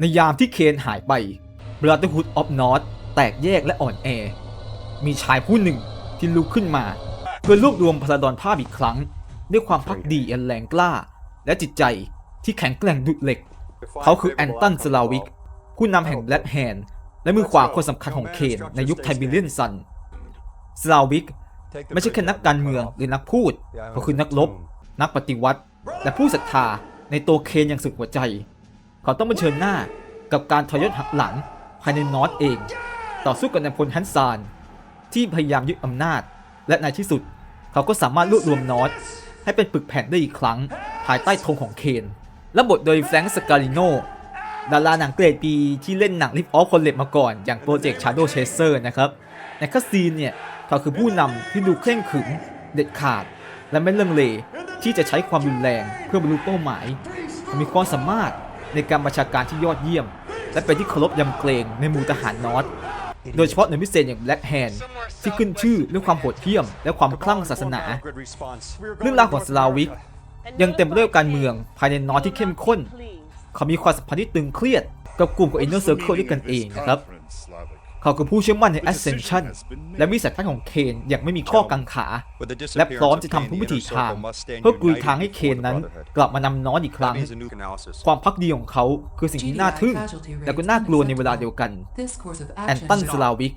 ในยามที่เคนหายไป Brotherhood of North แตกแยกและอ่อนแอ มีชายผู้หนึ่งที่ลุกขึ้นมา เพื่อรวบรวมพลดอนภาพอีกครั้ง ด้วยความพักดีอันแรงกล้า และจิตใจที่แข็งแกร่งดุจเหล็ก เขาคือแอนตันสลาวิก ผู้นำแห่งแบล็กแฮนด์และมือขวาคนสำคัญของเคนในยุคไทบิเลียนซันสลาวิกไม่ใช่แค่นักการเมืองหรือนักพูดเขาคือนักรบ นักปฏิวัติ และผู้ศรัทธาในตัวเคนอย่างสุดหัวใจ เขาต้องเผชิญหน้ากับการทรยศหักหลังภายในนอตเอง ต่อสู้กับนายพลฮันซาน ที่พยายามยึดอำนาจ และในที่สุด เขาก็สามารถรวบรวมนอตให้เป็นปึกแผ่นได้อีกครั้ง ภายใต้ธงของเคนและบทโดยแฟรงค์สกาลิโนดาราหนังเกรดปีที่เล่นหนังลิฟออฟคอนเล็บมาก่อน อย่างโปรเจกต์ชาร์โดเชเซอร์นะครับในคัสซีนเนี่ยเขาคือผู้นำที่ดูเคร่งขรึมเด็ดขาด และไม่เลื่องเลที่จะใช้ความรุนแรงเพื่อบรรลุเป้าหมายเขามีความสามารถ ในการบัญชาการที่ยอดเยี่ยม และเป็นที่เคารพยำเกรงในหมู่ทหารนอตโดยเฉพาะหน่วยพิเศษอย่างแบล็กแฮนที่ขึ้นชื่อเรื่องความโหดเหี้ยม และความคลั่งศาสนา เรื่องราวของสลาวิก ยังเต็มไปด้วยการเมืองภายในนอตที่เข้มข้น เขามีความสัมพันธ์ที่ตึงเครียด กับกลุ่มของ Inner Circle ด้วยกันเองนะครับ เขาคือผู้เชื่อมั่นใน Ascension และมีสัยทัศน์ของเคนอย่างไม่มีข้อกังขา และพร้อมจะทำทุกวิถีทาง เพื่อกลุยทางให้เคนนั้น กลับมานำนอตอีกครั้ง ความพักดีของเขาคือสิ่งที่น่าทึ่งและก็น่ากลัวในเวลาเดียวกัน แอนตันสลาวิก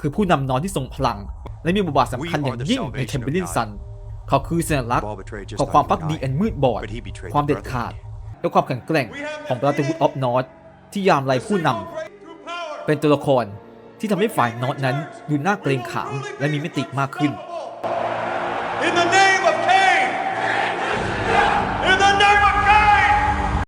คือผู้นำนอนที่ทรงพลัง และมีบทบาทสำคัญอย่างยิ่งในเทมเบลินซัน เขาคือสัญลักษณ์ของความพักดีอันมืดบอด ความเด็ดขาด และความแข็งแกร่งของ Brotherhood of North ที่ยามไร้ผู้นำเป็นตัวละคร ที่ทำให้ฝ่ายน็อตนั้นดูน่าเกรงขามและมีมิติมากขึ้น